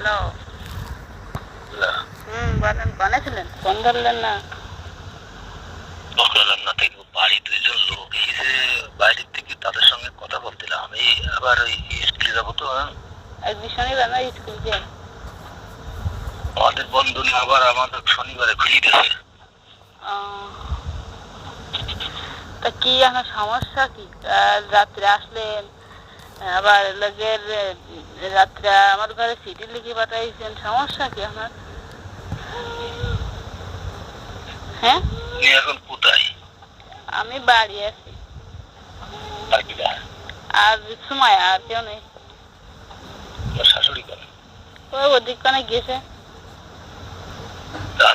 Hello. হুম বলেন কনে ছিলেন ফোন ধরলেন না। বললাম না দেখব বাড়ি দুইজন লোক। এই যে বাইরের থেকে তাদের সঙ্গে কথা বলছিলাম আমি আবার ওই স্কুলে যাব তো হ্যাঁ? একদিন শনিবার না স্কুল যে? আমাদের বন্ধু আবার আমাদের শনিবারে খুলে দিয়েছে। তা কি এখন সমস্যা কি? রাত্রে আসলেন? আবার লগের রাত্রে আমার ঘরে সিটি লিখে পাঠাইছেন সমস্যা কি আমার? হ্যাঁ? এখন কোথায়? আমি বাড়ি আছি। আর সময় আর কেউ নেই। শাশুড়ি কেন ওই ওদিক কানে গেছে।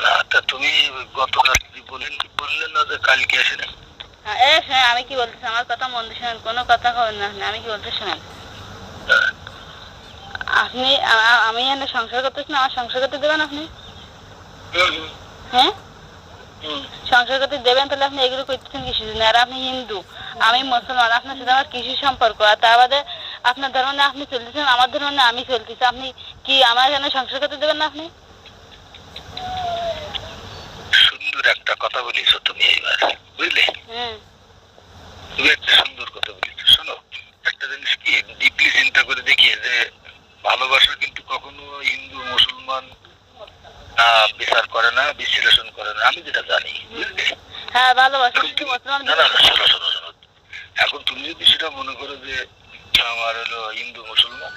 না তা তুমি গত রাত্রি বলেন বললেন না যে কালকে আসে না শোনেন আমি কি বলতেছি আমার কথা মন দিয়ে শোনেন কোনো কথা কবেন না আপনি। আমি কি বলতে শোনেন? হ্যাঁ। আপনি আমি এখানে সংসার করতেছি না আমার সংসার করতে দেবেন আপনি? হ্যাঁ? সংসার করতে দেবেন তাহলে আপনি এগুলো করতেছেন কিছু জন্য? আর আপনি হিন্দু আমি মুসলমান আপনার সাথে আমার কৃষি সম্পর্ক? আর তার বাদে আপনার ধর্ম নিয়ে আপনি চলতেছেন আমার ধর্ম নিয়ে আমি চলতেছি আপনি কি আমার এখানে সংসার করতে দেবেন না আপনি? সুন্দর একটা কথা বলিস তুমি এইবার বুঝলে? হুম। তুমি একটা সুন্দর কথা বলিস শোনো একটা জিনিস কি ডিপলি চিন্তা করে দেখি যে ভালোবাসা কিন্তু কখনো হিন্দু মুসলমান বিচার করে না বিশ্লেষণ করে না। আমি যেটা জানি বুঝলে? হ্যাঁ ভালোবাসি না না না, শোনো শোনো শোনো। এখন তুমি যদি সেটা মনে করো যে আমার হলো হিন্দু মুসলমান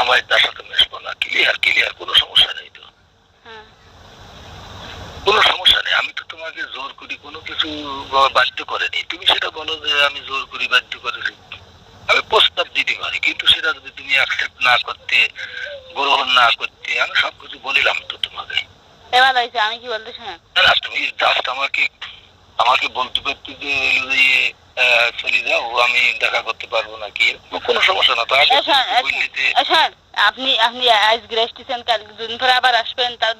আমার তার সাথে মেশবো না। ক্লিয়ার ক্লিয়ার কোনো সমস্যা নেই তো হ্যাঁ কোনো সমস্যা নেই আমি তো তোমাকে জোর করি কোনো কিছু বাধ্য করেনি। তুমি সেটা বলো যে আমি জোর করি বাধ্য করেছি আমি প্রস্তাব দিতে পারি কিন্তু সেটা যদি তুমি অ্যাকসেপ্ট না করতে গ্রহণ না করতে আমি সব কিছু বলিলাম তো তোমাকে। এবার হয়েছে আমি কি বলতে শোনেন না না, তুমি জাস্ট আমাকে আমাকে বলতে পারতে যে চলে যাও আমি দেখা করতে পারব না কি কোনো সমস্যা না তো আগে আপনি আপনি আজকে এসেছেন কাল দুদিন পরে আবার আসবেন তার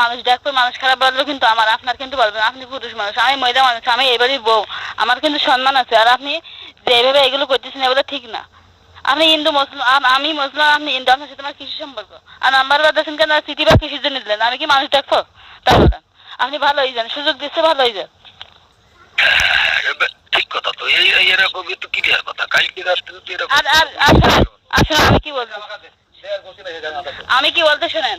মানুষ দেখবে মানুষ খারাপ বলবে কিন্তু আমার আপনার কিন্তু বলবেন আপনি পুরুষ মানুষ আমি মহিলা মানুষ আমি এবারই বউ আমার কিন্তু সম্মান আছে আর আপনি যে এইভাবে এগুলো করতেছেন এগুলো ঠিক না। আপনি হিন্দু মুসলিম আমি মুসলিম আপনি হিন্দু আপনার সাথে আমার কৃষি সম্পর্ক আর নাম্বার বা দেখেন কেন সিটি বা কৃষির জন্য দিলেন আমি কি মানুষ দেখব? তাই বলেন আপনি ভালো হয়ে যান সুযোগ দিচ্ছে ভালো হয়ে যান। ঠিক কথা তো এই এই এরকম তো ক্লিয়ার কথা কালকে রাত্রে তো এরকম আর আর আমি কি বলব আমি কি বলতে শোনেন?